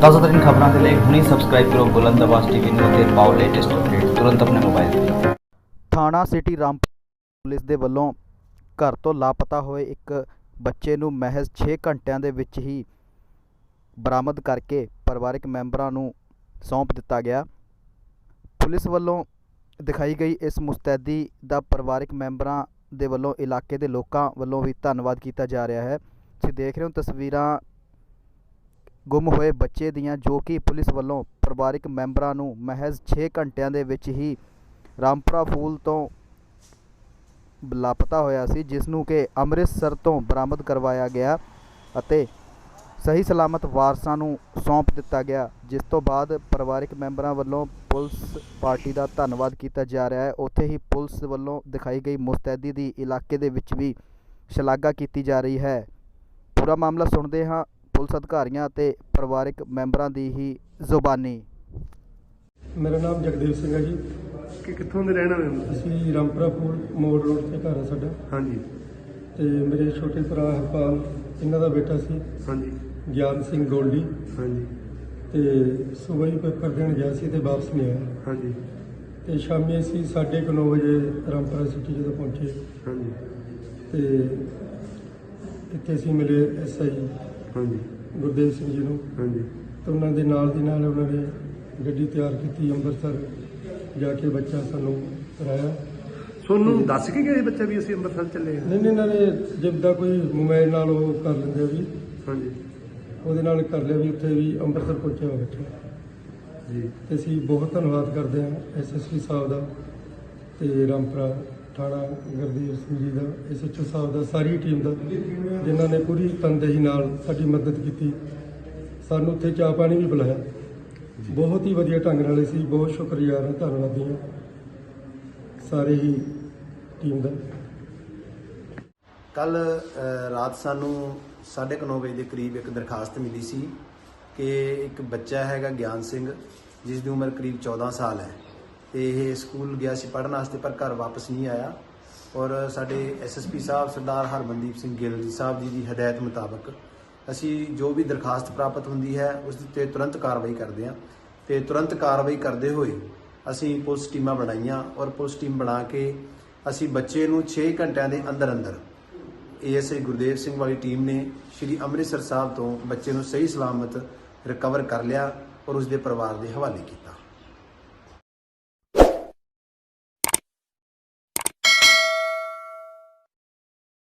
ਤਾਜ਼ਾ ਖਬਰਾਂ ਦੇ ਲਈ ਹੁਣੇ ਸਬਸਕ੍ਰਾਈਬ ਕਰੋ ਬੁਲੰਦ ਆਵਾਜ਼ ਟੀਵੀ ਨੂੰ ਅਤੇ ਪਾਓ ਲੇਟੈਸਟ ਅਪਡੇਟ ਤੁਰੰਤ ਆਪਣੇ ਮੋਬਾਈਲ ਤੇ। ਥਾਣਾ ਸਿਟੀ ਰਾਮਪੁਰ ਪੁਲਿਸ ਦੇ ਵੱਲੋਂ ਘਰ ਤੋਂ ਲਾਪਤਾ ਹੋਏ ਇੱਕ ਬੱਚੇ ਨੂੰ ਮਹਿਜ਼ 6 ਘੰਟਿਆਂ ਦੇ ਵਿੱਚ ਹੀ ਬਰਾਮਦ ਕਰਕੇ ਪਰਿਵਾਰਕ ਮੈਂਬਰਾਂ ਨੂੰ ਸੌਂਪ ਦਿੱਤਾ ਗਿਆ। ਪੁਲਿਸ ਵੱਲੋਂ ਦਿਖਾਈ ਗਈ ਇਸ ਮੁਸਤੈਦੀ ਦਾ ਪਰਿਵਾਰਕ ਮੈਂਬਰਾਂ ਦੇ ਵੱਲੋਂ ਇਲਾਕੇ ਦੇ ਲੋਕਾਂ ਵੱਲੋਂ ਵੀ ਧੰਨਵਾਦ ਕੀਤਾ ਜਾ ਰਿਹਾ ਹੈ। ਤੁਸੀਂ ਦੇਖ ਰਹੇ ਹੋ ਤਸਵੀਰਾਂ ਗੁੰਮ ਹੋਏ ਬੱਚੇ ਦੀਆਂ ਜੋ ਕਿ ਪੁਲਿਸ ਵੱਲੋਂ ਪਰਿਵਾਰਕ ਮੈਂਬਰਾਂ ਨੂੰ ਮਹਿਜ਼ 6 ਘੰਟਿਆਂ ਦੇ ਵਿੱਚ ਹੀ ਰਾਮਪੁਰਾ ਫੂਲ ਤੋਂ ਲਾਪਤਾ ਹੋਇਆ ਸੀ, ਜਿਸ ਨੂੰ ਕਿ ਅੰਮ੍ਰਿਤਸਰ ਤੋਂ ਬਰਾਮਦ ਕਰਵਾਇਆ ਗਿਆ ਅਤੇ ਸਹੀ ਸਲਾਮਤ ਵਾਰਸਾਂ ਨੂੰ ਸੌਂਪ ਦਿੱਤਾ ਗਿਆ, ਜਿਸ ਤੋਂ ਬਾਅਦ ਪਰਿਵਾਰਕ ਮੈਂਬਰਾਂ ਵੱਲੋਂ ਪੁਲਿਸ ਪਾਰਟੀ ਦਾ ਧੰਨਵਾਦ ਕੀਤਾ ਜਾ ਰਿਹਾ ਹੈ। ਉੱਥੇ ਹੀ ਪੁਲਿਸ ਵੱਲੋਂ ਦਿਖਾਈ ਗਈ ਮੁਸਤੈਦੀ ਦੀ ਇਲਾਕੇ ਦੇ ਵਿੱਚ ਵੀ ਸ਼ਲਾਘਾ ਕੀਤੀ ਜਾ ਰਹੀ ਹੈ। ਪੂਰਾ ਮਾਮਲਾ ਸੁਣਦੇ ਹਾਂ। ਪੁਲਿਸ ਅਧਿਕਾਰੀਆਂ ਅਤੇ ਪਰਿਵਾਰਕ ਮੈਂਬਰਾਂ ਦੀ ਹੀ ਜ਼ੁਬਾਨੀ। ਮੇਰਾ ਨਾਮ ਜਗਦੇਵ ਸਿੰਘ ਹੈ ਜੀ। ਕਿ ਕਿੱਥੋਂ ਦੇ ਰਹਿਣ ਵਾਲੇ ਹੋ? ਅਸੀਂ ਰਾਮਪੁਰਾ ਫੂਲ ਮੋੜ ਰੋਡ ਤੇ ਘਰ ਹੈ ਸਾਡਾ। ਹਾਂਜੀ। ਤੇ ਮੇਰੇ ਛੋਟੇ ਭਰਾ ਹਰਪਾਲ ਇਹਨਾਂ ਦਾ ਬੇਟਾ ਸੀ। ਹਾਂਜੀ। ਗਿਆਨ ਸਿੰਘ ਗੋਲਡੀ। ਹਾਂਜੀ। ਤੇ ਸਵੇਰ ਹੀ ਪੇਪਰ ਦੇਣ ਗਿਆ ਸੀ ਤੇ ਵਾਪਸ ਨਹੀਂ ਆਇਆ। ਹਾਂਜੀ। ਤੇ ਸ਼ਾਮੀ ਅਸੀਂ 9:30 ਵਜੇ ਰਾਮਪੁਰਾ ਸਿਟੀ ਜਦੋਂ ਪਹੁੰਚੇ। ਹਾਂਜੀ। ਤੇ ਇੱਥੇ ਅਸੀਂ ਮਿਲੇ ਐਸਆਈ ਹਾਂਜੀ। ਗੁਰਦੇਵ ਸਿੰਘ ਜੀ ਨੂੰ। ਹਾਂਜੀ। ਤੇ ਉਹਨਾਂ ਦੇ ਨਾਲ ਦੀ ਨਾਲ ਉਹਨਾਂ ਨੇ ਗੱਡੀ ਤਿਆਰ ਕੀਤੀ ਅੰਮ੍ਰਿਤਸਰ ਜਾ ਕੇ ਬੱਚਾ ਸਾਨੂੰ ਕਰਾਇਆ। ਸੋਨੂੰ ਦੱਸ ਕੇ ਗਏ ਬੱਚਾ ਵੀ ਅਸੀਂ ਅੰਮ੍ਰਿਤਸਰ ਚੱਲੇ ਹਾਂ? ਨਹੀਂ ਨਹੀਂ ਇਹਨਾਂ ਨੇ ਜਿੱਦਾਂ ਕੋਈ ਮੋਬਾਈਲ ਨਾਲ ਉਹ ਕਰ ਲੈਂਦੇ ਆ ਵੀ ਹਾਂਜੀ। ਉਹਦੇ ਨਾਲ ਕਰ ਲਿਆ ਵੀ ਉੱਥੇ ਵੀ ਅੰਮ੍ਰਿਤਸਰ ਪਹੁੰਚਿਆ ਹੋਇਆ ਬੱਚਾ ਜੀ। ਤੇ ਅਸੀਂ ਬਹੁਤ ਧੰਨਵਾਦ ਕਰਦੇ ਹਾਂ ਐਸਐਸਪੀ ਸਾਹਿਬ ਦਾ ਤੇ ਰਾਮਪੁਰਾ ਥਾਣਾ ਗੁਰਦੀਪ ਸਿੰਘ ਜੀ ਦਾ ਐਸਐਚਓ ਸਾਹਿਬ ਦਾ ਸਾਰੀ ਟੀਮ ਦਾ ਜਿਨ੍ਹਾਂ ਨੇ ਪੂਰੀ ਤਨਦੇਹੀ ਨਾਲ ਸਾਡੀ ਮਦਦ ਕੀਤੀ। ਸਾਨੂੰ ਉੱਥੇ ਚਾਹ ਪਾਣੀ ਵੀ ਪਿਲਾਇਆ। ਬਹੁਤ ਹੀ ਵਧੀਆ ਢੰਗ ਨਾਲ ਅਸੀਂ ਬਹੁਤ ਸ਼ੁਕਰਗੁਜ਼ਾਰ ਹਾਂ ਧੰਨਵਾਦੀ ਹਾਂ ਸਾਰੇ ਹੀ ਟੀਮ ਦਾ। ਕੱਲ ਰਾਤ ਸਾਨੂੰ 9:30 ਵਜੇ ਦੇ ਕਰੀਬ ਇੱਕ ਦਰਖਾਸਤ ਮਿਲੀ ਸੀ ਕਿ ਇੱਕ ਬੱਚਾ ਹੈਗਾ ਗਿਆਨ ਸਿੰਘ ਜਿਸ ਦੀ ਉਮਰ ਕਰੀਬ 14 ਸਾਲ ਹੈ। ਤੇ ਇਹ ਸਕੂਲ ਗਿਆ ਸੀ ਪੜ੍ਹਨ ਵਾਸਤੇ, ਪਰ ਘਰ ਵਾਪਸ ਨਹੀਂ ਆਇਆ। ਔਰ ਸਾਡੇ ਐਸਐਸਪੀ ਸਾਹਿਬ ਸਰਦਾਰ ਹਰਮਨਦੀਪ ਸਿੰਘ ਗਿੱਲ ਜੀ ਸਾਹਿਬ ਜੀ ਦੀ ਹਦਾਇਤ ਮੁਤਾਬਕ ਅਸੀਂ ਜੋ ਵੀ ਦਰਖਾਸਤ ਪ੍ਰਾਪਤ ਹੁੰਦੀ ਹੈ, ਉਸ ਦੇ ਉੱਤੇ ਤੁਰੰਤ ਕਾਰਵਾਈ ਕਰਦੇ ਹਾਂ। ਤੇ ਤੁਰੰਤ ਕਾਰਵਾਈ ਕਰਦੇ ਹੋਏ ਅਸੀਂ ਪੁਲਿਸ ਟੀਮਾਂ ਬਣਾਈਆਂ ਔਰ ਪੁਲਿਸ ਟੀਮ ਬਣਾ ਕੇ ਅਸੀਂ ਬੱਚੇ ਨੂੰ 6 ਘੰਟਿਆਂ ਦੇ ਅੰਦਰ ਅੰਦਰ ਏਐਸਆਈ ਗੁਰਦੇਵ ਸਿੰਘ ਵਾਲੀ ਟੀਮ ਨੇ ਸ਼੍ਰੀ ਅੰਮ੍ਰਿਤਸਰ ਸਾਹਿਬ ਤੋਂ ਬੱਚੇ ਨੂੰ ਸਹੀ ਸਲਾਮਤ ਰਿਕਵਰ ਕਰ ਲਿਆ ਔਰ ਉਸ ਦੇ ਪਰਿਵਾਰ ਦੇ ਹਵਾਲੇ ਕੀਤਾ।